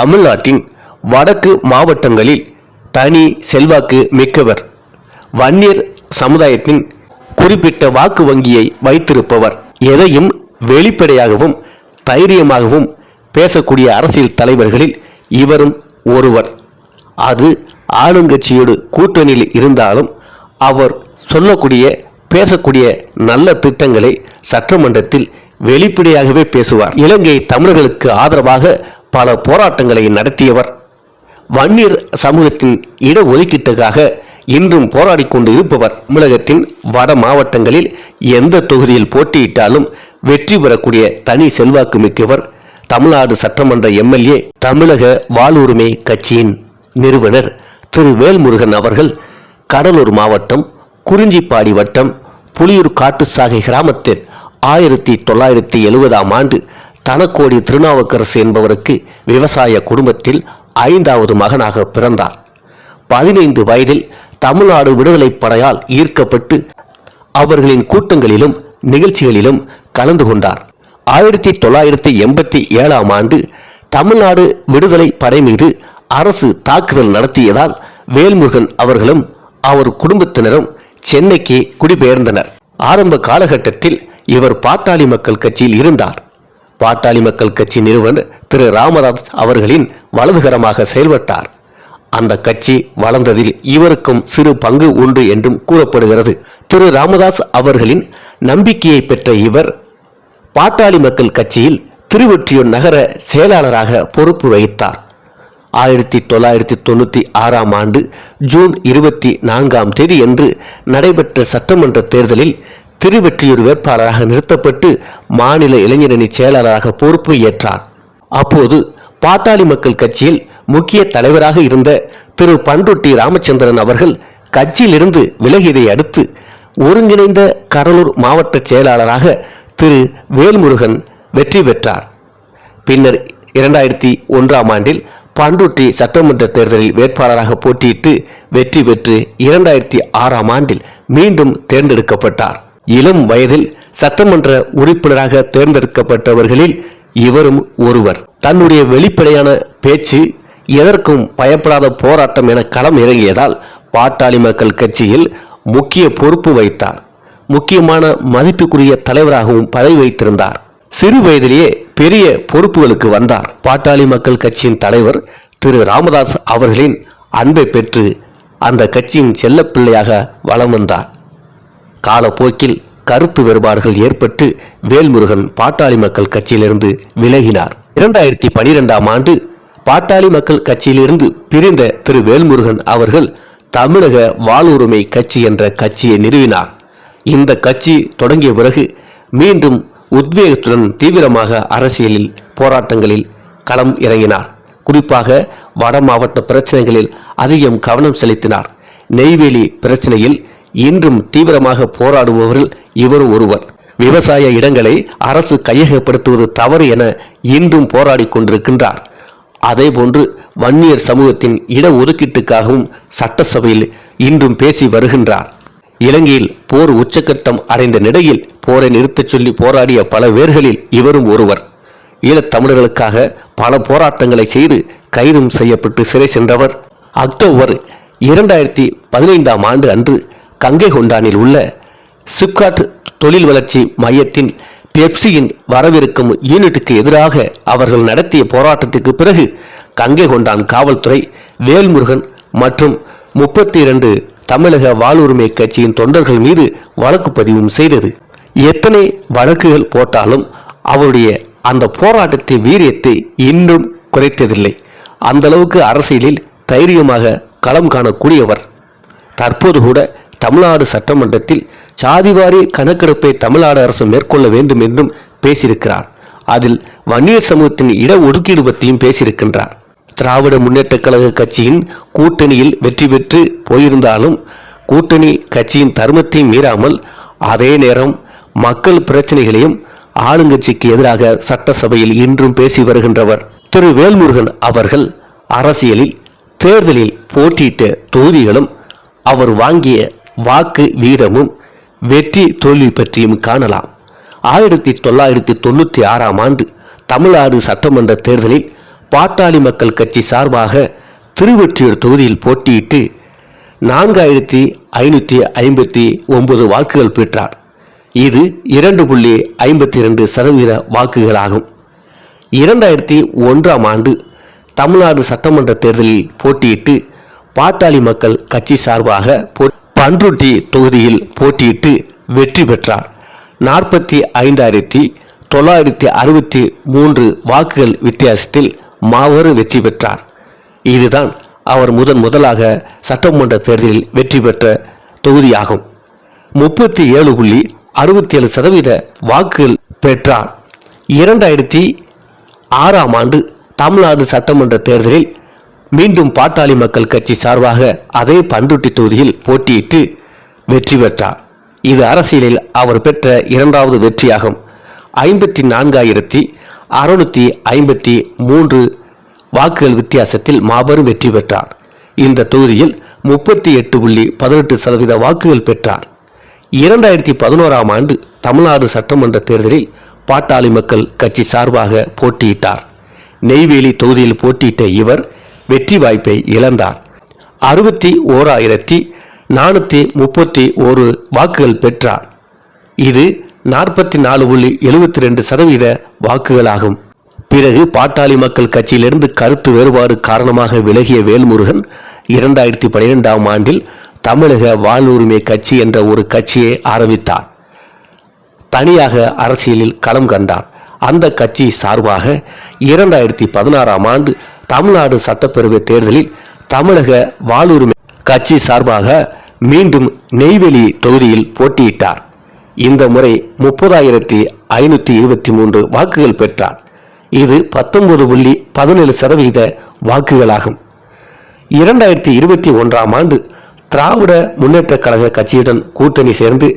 தமிழ்நாட்டின் வடக்கு மாவட்டங்களில் தனி செல்வாக்கு மிக்கவர். வன்னியர் சமுதாயத்தின் குறிப்பிட்ட வாக்கு வங்கியை வைத்திருப்பவர். எதையும் வெளிப்படையாகவும் தைரியமாகவும் பேசக்கூடிய அரசியல் தலைவர்களில் இவரும் ஒருவர். அது ஆளுங்கட்சியோடு கூட்டணியில் இருந்தாலும் அவர் சொல்லக்கூடிய பேசக்கூடிய நல்ல திட்டங்களை சட்டமன்றத்தில் வெளிப்படையாகவே பேசுவார். இலங்கை தமிழர்களுக்கு ஆதரவாக பல போராட்டங்களை நடத்தியவர். வன்னியர் சமூகத்தின் இட ஒதுக்கீட்டுக்காக இன்றும் போராடி கொண்டு இருப்பவர் தமிழகத்தின் வட மாவட்டங்களில் எந்த தொகுதியில் போட்டியிட்டாலும் வெற்றி பெறக்கூடிய தனி செல்வாக்கு மிக்கவர் தமிழ்நாடு சட்டமன்ற எம்எல்ஏ தமிழக வாழ்வுரிமை கட்சியின் நிறுவனர் திரு வேல்முருகன் அவர்கள் கடலூர் மாவட்டம் குறிஞ்சிப்பாடி வட்டம் புலியூர் காட்டுசாகை கிராமத்தில் ஆயிரத்தி தொள்ளாயிரத்தி எழுபதாம் ஆண்டு தனக்கோடி திருநாவுக்கரசு என்பவருக்கு விவசாய குடும்பத்தில் ஐந்தாவது மகனாக பிறந்தார். பதினைந்து வயதில் தமிழ்நாடு விடுதலைப் படையால் ஈர்க்கப்பட்டு அவர்களின் கூட்டங்களிலும் நிகழ்ச்சிகளிலும் கலந்து கொண்டார். ஆயிரத்தி தொள்ளாயிரத்தி எண்பத்தி ஏழாம் ஆண்டு தமிழ்நாடு விடுதலை படை மீது அரசு தாக்குதல் நடத்தியதால் வேல்முருகன் அவர்களும் அவர் குடும்பத்தினரும் சென்னைக்கு குடிபெயர்ந்தனர். ஆரம்ப காலகட்டத்தில் இவர் பாட்டாளி மக்கள் கட்சியில் இருந்தார். பாட்டாளி மக்கள் கட்சி நிறுவனர் திரு ராமதாஸ் அவர்களின் வலதுகரமாக செயல்பட்டார். அந்த கட்சி வளர்ந்ததில் இவருக்கும் சிறு பங்கு உண்டு என்றும் கூறப்படுகிறது. திரு ராமதாஸ் அவர்களின் நம்பிக்கையை பெற்ற இவர் பாட்டாளி மக்கள் கட்சியில் திருவொற்றியூர் நகர செயலாளராக பொறுப்பு வகித்தார். ஆயிரத்தி தொள்ளாயிரத்தி தொண்ணூற்றி ஆறாம் ஆண்டு ஜூன் இருபத்தி நான்காம் தேதி என்று நடைபெற்ற சட்டமன்ற தேர்தலில் திருவெற்றியூர் வேட்பாளராக நிறுத்தப்பட்டு மாநில இளைஞரணி செயலாளராக பொறுப்பு ஏற்றார். அப்போது பாட்டாளி மக்கள் கட்சியில் முக்கிய தலைவராக இருந்த திரு பண்ருட்டி ராமச்சந்திரன் அவர்கள் கட்சியிலிருந்து விலகியதை அடுத்து ஒருங்கிணைந்த கடலூர் மாவட்ட செயலாளராக திரு வேல்முருகன் வெற்றி பெற்றார். பின்னர் இரண்டாயிரத்தி ஒன்றாம் ஆண்டில் பண்ருட்டி சட்டமன்ற தேர்தலில் வேட்பாளராக போட்டியிட்டு வெற்றி பெற்று இரண்டாயிரத்தி ஆறாம் ஆண்டில் மீண்டும் தேர்ந்தெடுக்கப்பட்டார். இளம் வயதில் சட்டமன்ற உறுப்பினராக தேர்ந்தெடுக்கப்பட்டவர்களில் இவரும் ஒருவர். தன்னுடைய வெளிப்படையான பேச்சு எதற்கும் பயப்படாத போராட்டம் என களம் இறங்கியதால் பாட்டாளி மக்கள் கட்சியில் முக்கிய பொறுப்பு வைத்தார். முக்கியமான மதிப்புக்குரிய தலைவராகவும் பதவி வைத்திருந்தார். சிறு வயதிலேயே பெரிய பொறுப்புகளுக்கு வந்தார். பாட்டாளி மக்கள் கட்சியின் தலைவர் திரு ராமதாஸ் அவர்களின் அன்பை பெற்று அந்த கட்சியின் செல்லப்பிள்ளையாக வலம் வந்தார். காலப்போக்கில் கருத்து வேறுபாடுகள் ஏற்பட்டு வேல்முருகன் பாட்டாளி மக்கள் கட்சியிலிருந்து விலகினார். இரண்டாயிரத்தி பனிரெண்டாம் ஆண்டு பாட்டாளி மக்கள் கட்சியிலிருந்து பிரிந்த திரு வேல்முருகன் அவர்கள் தமிழக வாழ்வுரிமை கட்சி என்ற கட்சியை நிறுவினார். இந்த கட்சி தொடங்கிய பிறகு மீண்டும் உத்வேகத்துடன் தீவிரமாக அரசியலில் போராட்டங்களில் களம் இறங்கினார். குறிப்பாக வட மாவட்ட பிரச்சனைகளில் அதிகம் கவனம் செலுத்தினார். நெய்வேலி பிரச்சனையில் இன்றும் தீவிரமாக போராடுபவர்கள் இவர் ஒருவர். விவசாய இடங்களை அரசு கையகப்படுத்துவது தவறு என இன்றும் போராடி கொண்டிருக்கின்றார். அதேபோன்று வன்னியர் சமூகத்தின் இட ஒதுக்கீட்டுக்காகவும் சட்டசபையில் இன்றும் பேசி வருகின்றார். இலங்கையில் போர் உச்சக்கட்டம் அடைந்த நிலையில் போரை நிறுத்தச் சொல்லி போராடிய பல பேர்களில் இவரும் ஒருவர். ஈழத்தமிழர்களுக்காக பல போராட்டங்களை செய்து கைதும் செய்யப்பட்டு சிறை சென்றவர். அக்டோபர் இரண்டாயிரத்தி பதினைந்தாம் ஆண்டு அன்று கங்கை கொண்டானில் உள்ள சிப்காட் தொழில் வளர்ச்சி மையத்தின் பெப்சியின் வரவிருக்கும் யூனிட்டுக்கு எதிராக அவர்கள் நடத்திய போராட்டத்துக்கு பிறகு கங்கை கொண்டான் காவல்துறை வேல்முருகன் மற்றும் முப்பத்தி இரண்டு தமிழக வாழ்வுரிமை கட்சியின் தொண்டர்கள் மீது வழக்கு பதிவும் செய்தது. எத்தனை வழக்குகள் போட்டாலும் அவருடைய அந்த போராட்டத்தின் வீரியத்தை இன்னும் குறைத்ததில்லை. அந்த அளவுக்கு அரசியலில் தைரியமாக களம் காணக்கூடியவர். தற்போது கூட தமிழ்நாடு சட்டமன்றத்தில் சாதிவாரி கணக்கெடுப்பை தமிழ்நாடு அரசு மேற்கொள்ள வேண்டும் என்றும் பேசியிருக்கிறார். அதில் வன்னியர் சமூகத்தின் இட ஒதுக்கீடு பற்றியும் பேசியிருக்கின்றார். திராவிட முன்னேற்ற கழக கட்சியின் கூட்டணியில் வெற்றி பெற்று போயிருந்தாலும் கூட்டணி கட்சியின் தர்மத்தையும் மீறாமல் அதே நேரம் மக்கள் பிரச்சனைகளையும் ஆளுங்கட்சிக்கு எதிராக சட்டசபையில் இன்றும் பேசி வருகின்றவர் திரு வேல்முருகன் அவர்கள் அரசியலில் தேர்தலில் போட்டியிட்ட தொகுதிகளும் அவர் வாங்கிய வாக்கு வீதமும் வெற்றி தோல்வி பற்றியும் காணலாம். ஆயிரத்தி தொள்ளாயிரத்தி தொண்ணூற்றி ஆறாம் ஆண்டு தமிழ்நாடு சட்டமன்ற தேர்தலில் பாட்டாளி மக்கள் கட்சி சார்பாக திருவொற்றியூர் தொகுதியில் போட்டியிட்டு நான்காயிரத்தி ஐநூற்றி ஐம்பத்தி ஒன்பது வாக்குகள் பெற்றார். இது இரண்டு புள்ளி ஐம்பத்தி இரண்டு சதவீத வாக்குகளாகும். இரண்டாயிரத்தி ஒன்றாம் ஆண்டு தமிழ்நாடு சட்டமன்ற தேர்தலில் போட்டியிட்டு பாட்டாளி மக்கள் கட்சி சார்பாக போ- பன்ருட்டி தொகுதியில் போட்டியிட்டு வெற்றி பெற்றார். நாற்பத்தி ஐந்தாயிரத்தி தொள்ளாயிரத்தி அறுபத்தி மூன்று வாக்குகள் வித்தியாசத்தில் மாபெரும் வெற்றி பெற்றார். இதுதான் அவர் முதன் முதலாக சட்டமன்ற தேர்தலில் வெற்றி பெற்ற தொகுதியாகும். முப்பத்தி ஏழு புள்ளி அறுபத்தி ஏழு சதவீத வாக்குகள் பெற்றார். இரண்டாயிரத்தி ஆறாம் ஆண்டு தமிழ்நாடு சட்டமன்ற தேர்தலில் மீண்டும் பாட்டாளி மக்கள் கட்சி சார்பாக அதே பண்ருட்டி தொகுதியில் போட்டியிட்டு வெற்றி பெற்றார். இது அரசியலில் அவர் பெற்ற இரண்டாவது வெற்றியாகும். ஐம்பத்தி நான்காயிரத்தி அறுநூத்தி ஐம்பத்தி மூன்று வாக்குகள் வித்தியாசத்தில் மாபெரும் வெற்றி பெற்றார். இந்த தொகுதியில் முப்பத்தி எட்டு புள்ளி பதினெட்டு சதவீத வாக்குகள் பெற்றார். இரண்டாயிரத்தி பதினோராம் ஆண்டு தமிழ்நாடு சட்டமன்ற தேர்தலில் பாட்டாளி மக்கள் கட்சி சார்பாக போட்டியிட்டார். நெய்வேலி தொகுதியில் போட்டியிட்ட இவர் வெற்றி வாய்ப்பை இழந்தார். அறுபத்தி ஓராயிரத்தி நானூற்றி முப்பத்தி ஒரு வாக்குகள் பெற்றார். இது நாற்பத்தி நாலு புள்ளி எழுபத்தி ரெண்டு சதவீத வாக்குகளாகும். பிறகு பாட்டாளி மக்கள் கட்சியிலிருந்து கருத்து வேறுபாடு காரணமாக விலகிய வேல்முருகன் இரண்டாயிரத்தி பனிரெண்டாம் ஆண்டில் தமிழக வாழ்வுரிமை கட்சி என்ற ஒரு கட்சியை ஆரம்பித்தார். தனியாக அரசியலில் களம் கண்டார். அந்த கட்சி சார்பாக இரண்டாயிரத்தி பதினாறாம் ஆண்டு தமிழ்நாடு சட்டப்பேரவை தேர்தலில் தமிழக வாழ்வுரிமை கட்சி சார்பாக மீண்டும் நெய்வேலி தொகுதியில் போட்டியிட்டார். இந்த முறை முப்பதாயிரத்தி ஐநூற்றி இருபத்தி மூன்று வாக்குகள் பெற்றார். இது பத்தொன்பது புள்ளி பதினேழு சதவீத வாக்குகளாகும். இரண்டாயிரத்தி இருபத்தி ஒன்றாம் ஆண்டு திராவிட முன்னேற்றக் கழக கட்சியுடன் கூட்டணி சேர்ந்து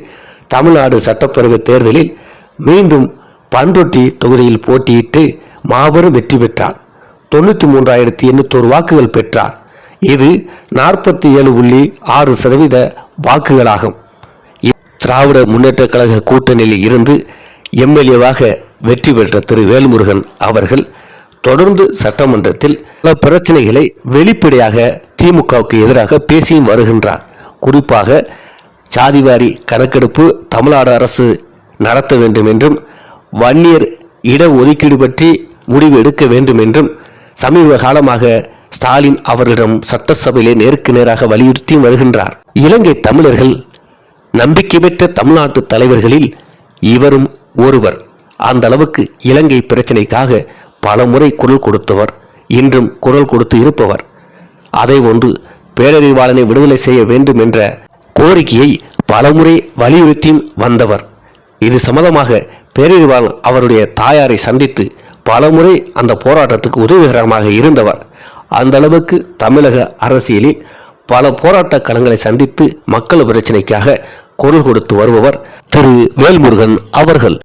தமிழ்நாடு சட்டப்பேரவை தேர்தலில் மீண்டும் பண்ருட்டி தொகுதியில் போட்டியிட்டு மாபெரும் வெற்றி பெற்றார். தொண்ணூற்றி மூன்றாயிரத்தி எண்ணூத்தோரு வாக்குகள் பெற்றார். இது நாற்பத்தி ஏழு புள்ளி ஆறு சதவீத வாக்குகளாகும். திராவிட முன்னேற்ற கழக கூட்டணியில் இருந்து எம்எல்ஏவாக வெற்றி பெற்ற திரு வேல்முருகன் அவர்கள் தொடர்ந்து சட்டமன்றத்தில் பல பிரச்சனைகளை வெளிப்படையாக திமுகவுக்கு எதிராக பேசியும் வருகின்றார். குறிப்பாக சாதிவாரி கணக்கெடுப்பு தமிழ்நாடு அரசு நடத்த வேண்டும் என்றும் வன்னியர் இட ஒதுக்கீடு பற்றி முடிவு எடுக்க வேண்டும் என்றும் சமீப காலமாக ஸ்டாலின் அவர்களிடம் சட்டசபையிலே நேருக்கு நேராக வலியுறுத்தியும் வருகின்றார். இலங்கை தமிழர்கள் நம்பிக்கை பெற்ற தமிழ்நாட்டு தலைவர்களில் இவரும் ஒருவர். அந்த அளவுக்கு இலங்கை பிரச்சனைக்காக பல முறை குரல் கொடுத்தவர் இன்றும் குரல் கொடுத்து இருப்பவர். அதை ஒன்று பேரறிவாளனை விடுதலை செய்ய வேண்டும் என்ற கோரிக்கையை பலமுறை வலியுறுத்தியும் வந்தவர். இது சம்பந்தமாக பேரறிவாளன் அவருடைய தாயாரை சந்தித்து பலமுறை அந்த போராட்டத்துக்கு உதவிகரமாக இருந்தவர். அந்த அளவுக்கு தமிழக அரசியலில் பல போராட்ட களங்களை சந்தித்து மக்கள் பிரச்சினைக்காக குரல் கொடுத்து வருபவர் திரு வேல்முருகன் அவர்கள்.